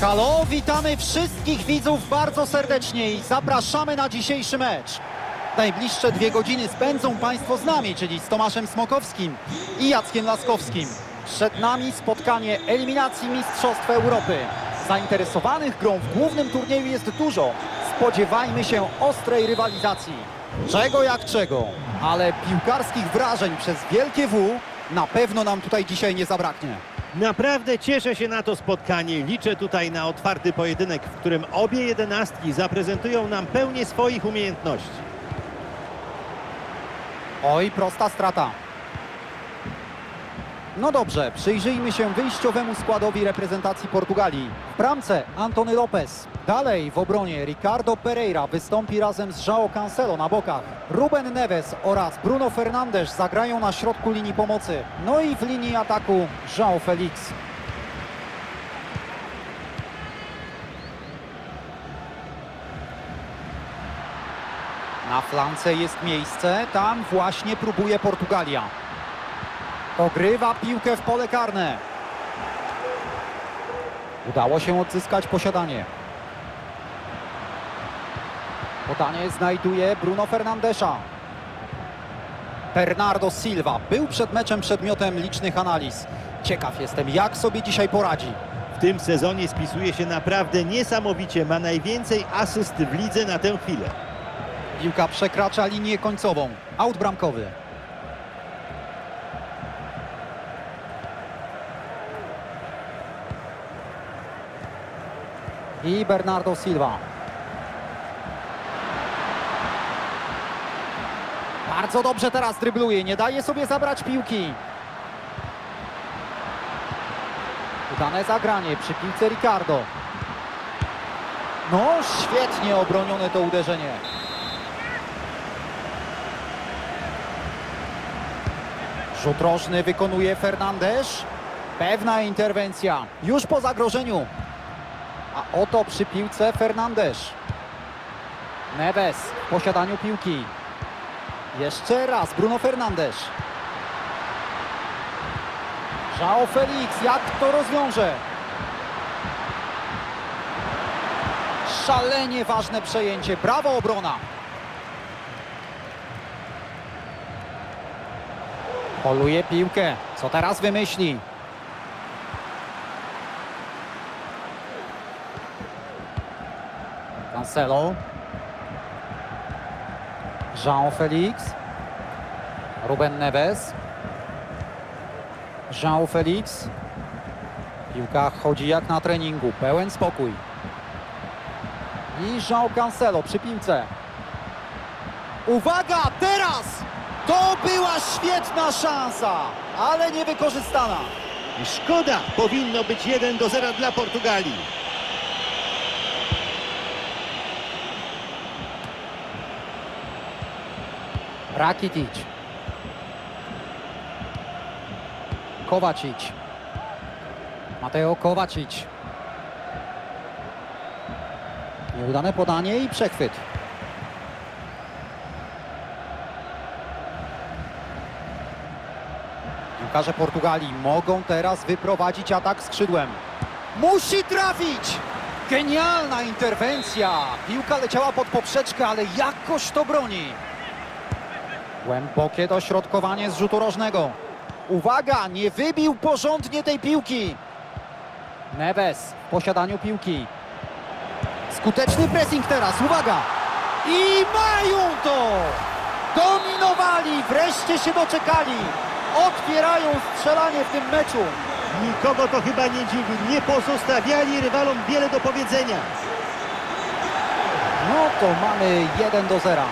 Halo, witamy wszystkich widzów bardzo serdecznie i zapraszamy na dzisiejszy mecz. Najbliższe dwie godziny spędzą Państwo z nami, czyli z Tomaszem Smokowskim i Jackiem Laskowskim. Przed nami spotkanie eliminacji Mistrzostw Europy. Zainteresowanych grą w głównym turnieju jest dużo. Spodziewajmy się ostrej rywalizacji. Czego jak czego, ale piłkarskich wrażeń przez wielkie W na pewno nam tutaj dzisiaj nie zabraknie. Naprawdę cieszę się na to spotkanie. Liczę tutaj na otwarty pojedynek, w którym obie jedenastki zaprezentują nam pełnię swoich umiejętności. Oj, prosta strata. No dobrze, przyjrzyjmy się wyjściowemu składowi reprezentacji Portugalii. W bramce Antony Lopez. Dalej w obronie Ricardo Pereira wystąpi razem z João Cancelo na bokach. Ruben Neves oraz Bruno Fernandes zagrają na środku linii pomocy. No i w linii ataku João Felix. Na flance jest miejsce, tam właśnie próbuje Portugalia. Ogrywa piłkę w pole karne. Udało się odzyskać posiadanie. Podanie znajduje Bruno Fernandesza. Bernardo Silva był przed meczem przedmiotem licznych analiz. Ciekaw jestem, jak sobie dzisiaj poradzi. W tym sezonie spisuje się naprawdę niesamowicie. Ma najwięcej asyst w lidze na tę chwilę. Piłka przekracza linię końcową. Aut bramkowy. I Bernardo Silva. Bardzo dobrze teraz drybluje, nie daje sobie zabrać piłki. Udane zagranie przy piłce Ricardo. No, świetnie obronione to uderzenie. Rzut rożny wykonuje Fernandes. Pewna interwencja. Już po zagrożeniu. A oto przy piłce Fernandes. Neves w posiadaniu piłki. Jeszcze raz Bruno Fernandes. João Felix, jak to rozwiąże? Szalenie ważne przejęcie. Brawo obrona. Poluje piłkę. Co teraz wymyśli? Cancelo. Jean Felix. Ruben Neves. Jean Felix. Piłka chodzi jak na treningu. Pełen spokój. I Jean Cancelo przy piłce. Uwaga, teraz! To była świetna szansa, ale niewykorzystana. I szkoda, powinno być 1 do 0 dla Portugalii. Rakitic. Kovacic. Mateo Kovacic. Nieudane podanie i przechwyt. Piłkarze Portugalii mogą teraz wyprowadzić atak skrzydłem. Musi trafić! Genialna interwencja! Piłka leciała pod poprzeczkę, ale jakoś to broni. Głębokie dośrodkowanie z rzutu rożnego. Uwaga, nie wybił porządnie tej piłki. Neves w posiadaniu piłki. Skuteczny pressing teraz, uwaga. I mają to! Dominowali, wreszcie się doczekali. Otwierają strzelanie w tym meczu. Nikogo to chyba nie dziwi. Nie pozostawiali rywalom wiele do powiedzenia. No to mamy 1 do 0.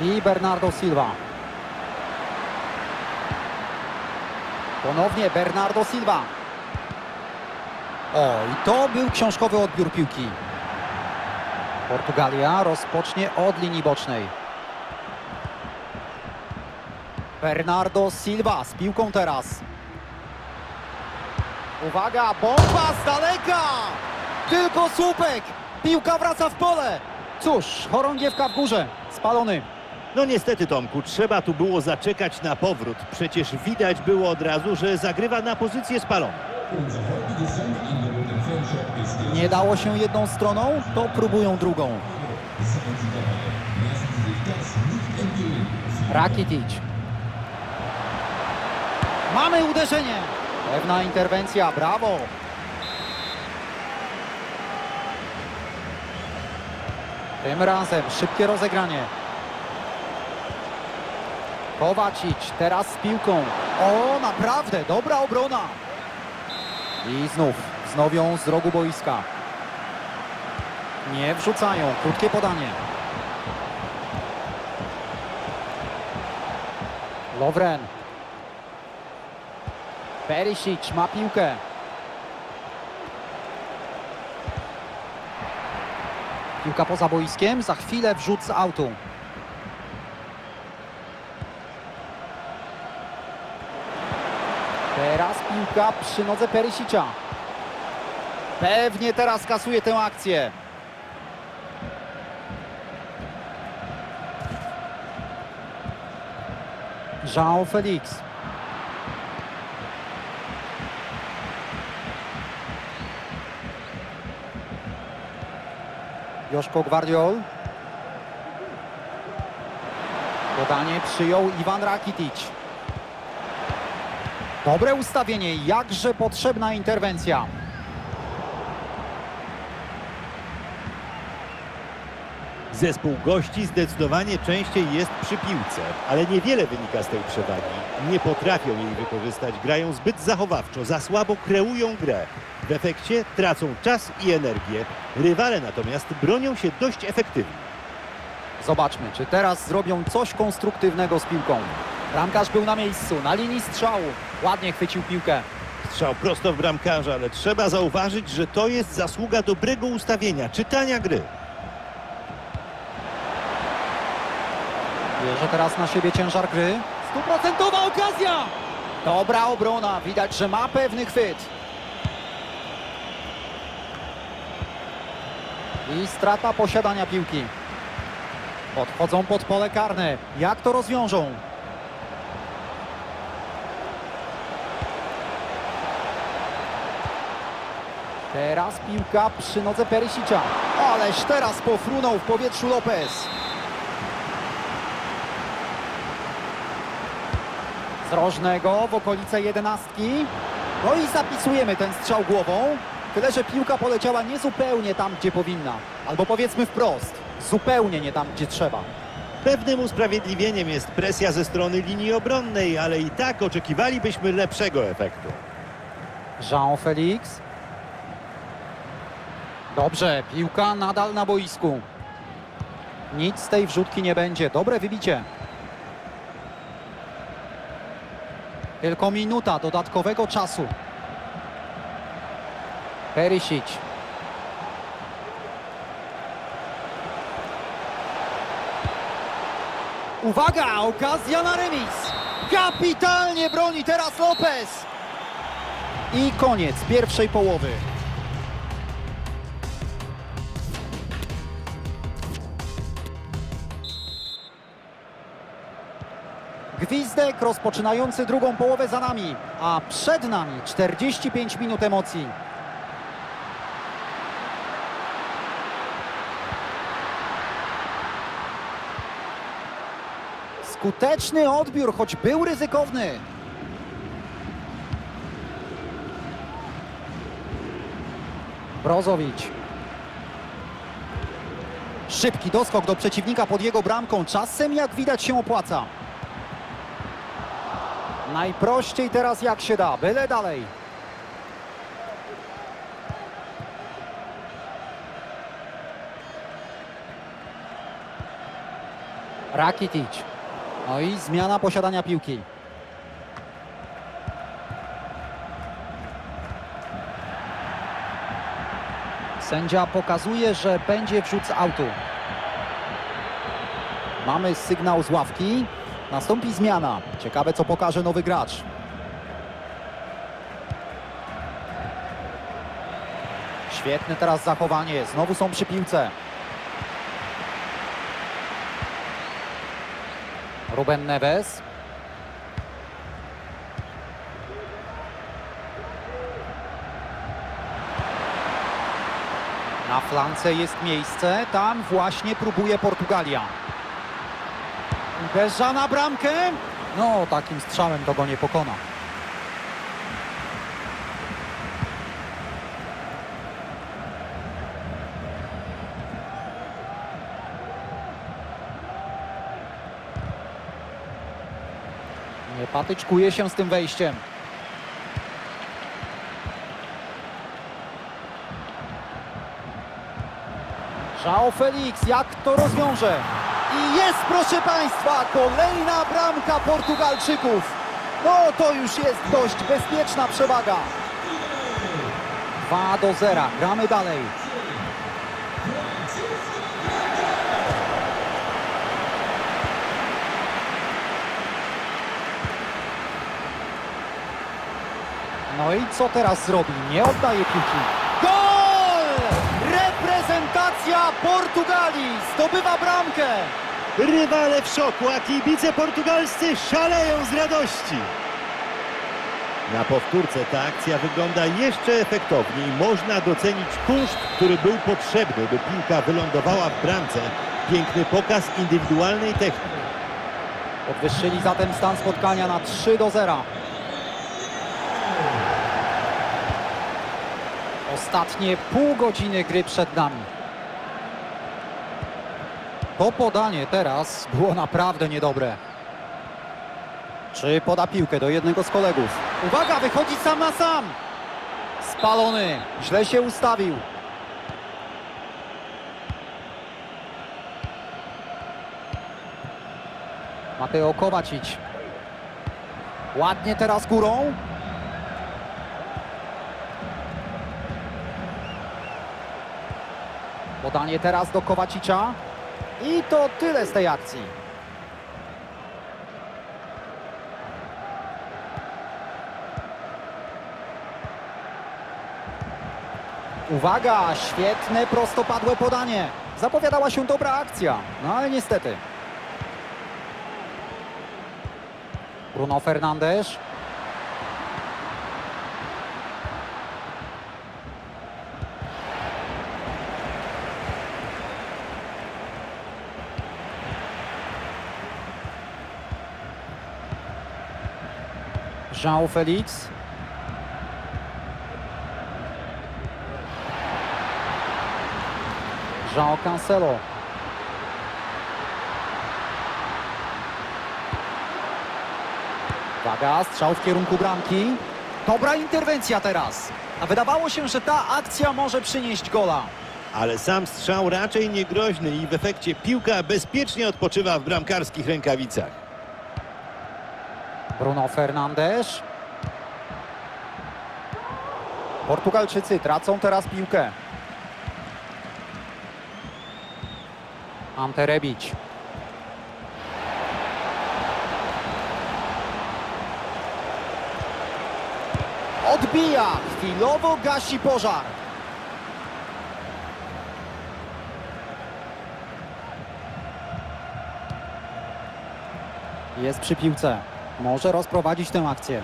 I Bernardo Silva. Ponownie Bernardo Silva. O, i to był książkowy odbiór piłki. Portugalia rozpocznie od linii bocznej. Bernardo Silva z piłką teraz. Uwaga, bomba z daleka! Tylko słupek! Piłka wraca w pole. Cóż, chorągiewka w górze, spalony. No niestety Tomku, trzeba tu było zaczekać na powrót. Przecież widać było od razu, że zagrywa na pozycję spaloną. Nie dało się jedną stroną, to próbują drugą. Rakitic. Mamy uderzenie. Pewna interwencja, brawo. Tym razem szybkie rozegranie. Kowacic teraz z piłką. O, naprawdę, dobra obrona. I znów wznowią z rogu boiska. Nie wrzucają, krótkie podanie. Lovren. Perisic ma piłkę. Piłka poza boiskiem, za chwilę wrzut z autu. Teraz piłka przy nodze Perisicia. Pewnie teraz kasuje tę akcję. João Felix. Joszko Gwardiol. Podanie przyjął Iwan Rakitic. Dobre ustawienie, jakże potrzebna interwencja. Zespół gości zdecydowanie częściej jest przy piłce, ale niewiele wynika z tej przewagi. Nie potrafią jej wykorzystać, grają zbyt zachowawczo, za słabo kreują grę. W efekcie tracą czas i energię. Rywale natomiast bronią się dość efektywnie. Zobaczmy, czy teraz zrobią coś konstruktywnego z piłką. Bramkarz był na miejscu, na linii strzału. Ładnie chwycił piłkę. Strzał prosto w bramkarza, ale trzeba zauważyć, że to jest zasługa dobrego ustawienia, czytania gry. Bierze teraz na siebie ciężar gry. Stuprocentowa okazja! Dobra obrona, widać, że ma pewny chwyt. I strata posiadania piłki. Podchodzą pod pole karne. Jak to rozwiążą? Teraz piłka przy nodze Perisicia. Ależ teraz pofrunął w powietrzu Lopez. z rożnego w okolice jedenastki. No i zapisujemy ten strzał głową. Tyle, że piłka poleciała niezupełnie tam, gdzie powinna. Albo powiedzmy wprost, zupełnie nie tam, gdzie trzeba. Pewnym usprawiedliwieniem jest presja ze strony linii obronnej, ale i tak oczekiwalibyśmy lepszego efektu. Jean Felix. Dobrze, piłka nadal na boisku. Nic z tej wrzutki nie będzie. Dobre wybicie. Tylko minuta dodatkowego czasu. Perisic. Uwaga, okazja na remis. Kapitalnie broni teraz Lopez. I koniec pierwszej połowy. Gwizdek rozpoczynający drugą połowę za nami, a przed nami 45 minut emocji. Skuteczny odbiór, choć był ryzykowny. Brozowicz. Szybki doskok do przeciwnika pod jego bramką. Czasem, jak widać, się opłaca. Najprościej teraz jak się da, byle dalej. Rakitic. No i zmiana posiadania piłki. Sędzia pokazuje, że będzie wrzut z autu. Mamy sygnał z ławki. Nastąpi zmiana. Ciekawe, co pokaże nowy gracz. Świetne teraz zachowanie. Znowu są przy piłce. Ruben Neves. Na flance jest miejsce. Tam właśnie próbuje Portugalia. Uderza na bramkę. No, takim strzałem to go nie pokona. Nie patyczkuje się z tym wejściem. Żao Felix, jak to rozwiąże? I jest, proszę Państwa, kolejna bramka Portugalczyków. No to już jest dość bezpieczna przewaga. 2 do 0, gramy dalej. No i co teraz zrobi? Nie oddaje piłki. Reprezentacja Portugalii zdobywa bramkę. Rywale w szoku, a kibice portugalscy szaleją z radości. Na powtórce ta akcja wygląda jeszcze efektowniej. Można docenić kunszt, który był potrzebny, by piłka wylądowała w bramce. Piękny pokaz indywidualnej techniki. Podwyższyli zatem stan spotkania na 3 do 0. Ostatnie pół godziny gry przed nami. To podanie teraz było naprawdę niedobre. Czy poda piłkę do jednego z kolegów? Uwaga, wychodzi sam na sam! Spalony, źle się ustawił. Mateo Kowacic. Ładnie teraz górą. Podanie teraz do Kowacicza. I to tyle z tej akcji. Uwaga, świetne prostopadłe podanie. Zapowiadała się dobra akcja, no ale niestety. Bruno Fernandes. João Felix. João Cancelo. Uwaga, strzał w kierunku bramki. Dobra interwencja teraz. A wydawało się, że ta akcja może przynieść gola. Ale sam strzał raczej niegroźny i w efekcie piłka bezpiecznie odpoczywa w bramkarskich rękawicach. Bruno Fernandes. Portugalczycy tracą teraz piłkę. Ante Rebic. Odbija, chwilowo gasi pożar. Jest przy piłce. Może rozprowadzić tę akcję.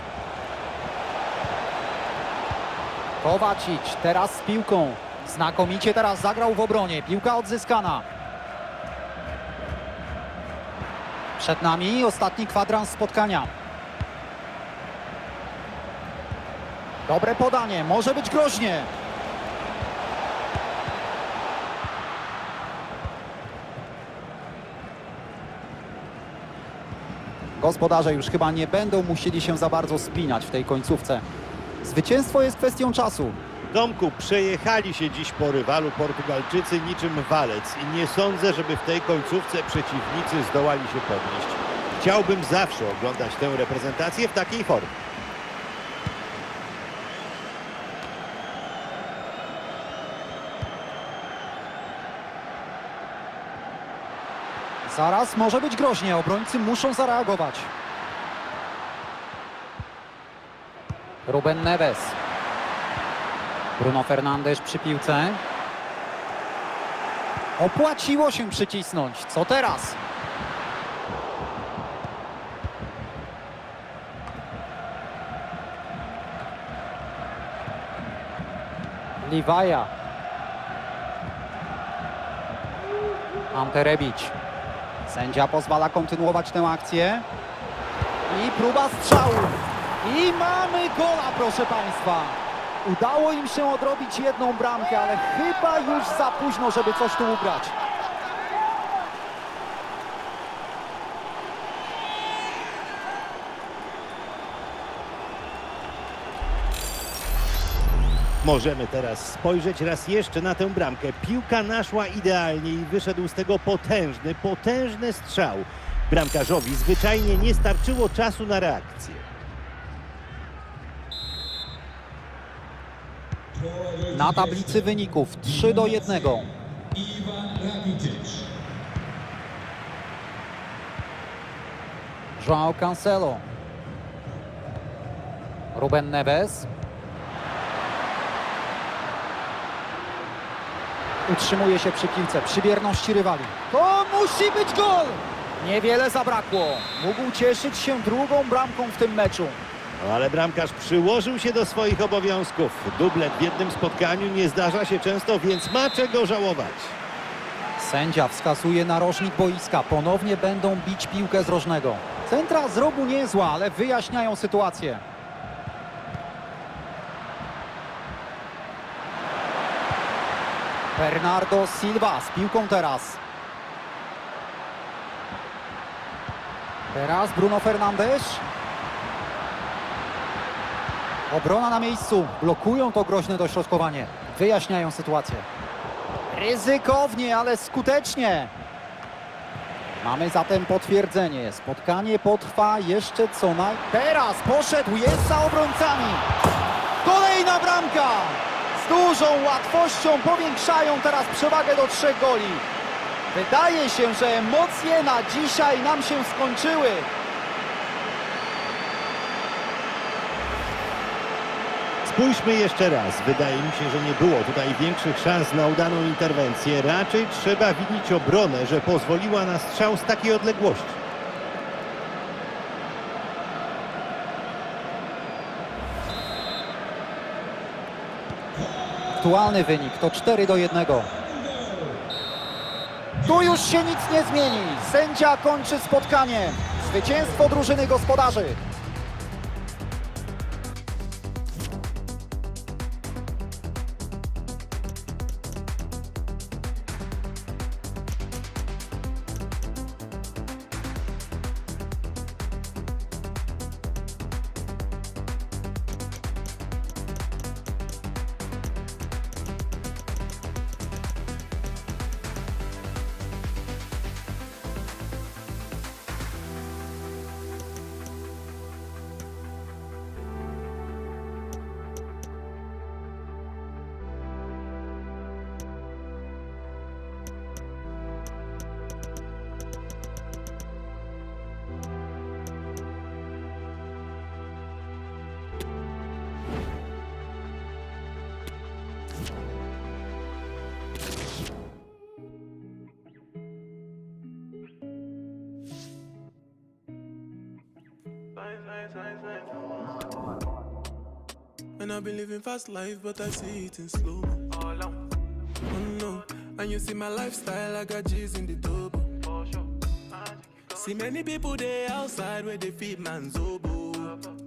Kowacic teraz z piłką. Znakomicie teraz zagrał w obronie. Piłka odzyskana. Przed nami ostatni kwadrans spotkania. Dobre podanie, może być groźnie. Gospodarze już chyba nie będą musieli się za bardzo spinać w tej końcówce. Zwycięstwo jest kwestią czasu. Domku przejechali się dziś po rywalu Portugalczycy niczym walec i nie sądzę, żeby w tej końcówce przeciwnicy zdołali się podnieść. Chciałbym zawsze oglądać tę reprezentację w takiej formie. Zaraz może być groźnie, obrońcy muszą zareagować. Ruben Neves. Bruno Fernandes przy piłce. Opłaciło się przycisnąć. Co teraz? Liwaja. Amperewicz. Sędzia pozwala kontynuować tę akcję. I próba strzału. I mamy gola, proszę Państwa. Udało im się odrobić jedną bramkę, ale chyba już za późno, żeby coś tu ugrać. Możemy teraz spojrzeć raz jeszcze na tę bramkę. Piłka naszła idealnie i wyszedł z tego potężny, potężny strzał. Bramkarzowi zwyczajnie nie starczyło czasu na reakcję. Na tablicy wyników 3 do 1. Ivan Rakitic. João Cancelo. Ruben Neves. Utrzymuje się przy piłce, przy bierności rywali. To musi być gol! Niewiele zabrakło. Mógł cieszyć się drugą bramką w tym meczu. No, ale bramkarz przyłożył się do swoich obowiązków. Dublet w jednym spotkaniu nie zdarza się często, więc ma czego żałować. Sędzia wskazuje narożnik boiska. Ponownie będą bić piłkę z rożnego. Centra z rogu niezła, ale wyjaśniają sytuację. Bernardo Silva z piłką teraz. Teraz Bruno Fernandes. Obrona na miejscu. Blokują to groźne dośrodkowanie. Wyjaśniają sytuację. Ryzykownie, ale skutecznie. Mamy zatem potwierdzenie. Spotkanie potrwa jeszcze co naj... Teraz poszedł, jest za obrońcami. Kolejna bramka. Dużą łatwością powiększają teraz przewagę do trzech goli. Wydaje się, że emocje na dzisiaj nam się skończyły. Spójrzmy jeszcze raz. Wydaje mi się, że nie było tutaj większych szans na udaną interwencję. Raczej trzeba winić obronę, że pozwoliła na strzał z takiej odległości. Aktualny wynik to 4 do 1. Tu już się nic nie zmieni. Sędzia kończy spotkanie. Zwycięstwo drużyny gospodarzy. And I've been living fast life, but I see it in slow. Oh no, and you see my lifestyle, I got G's in the double. See many people there outside where they feed man's oboe.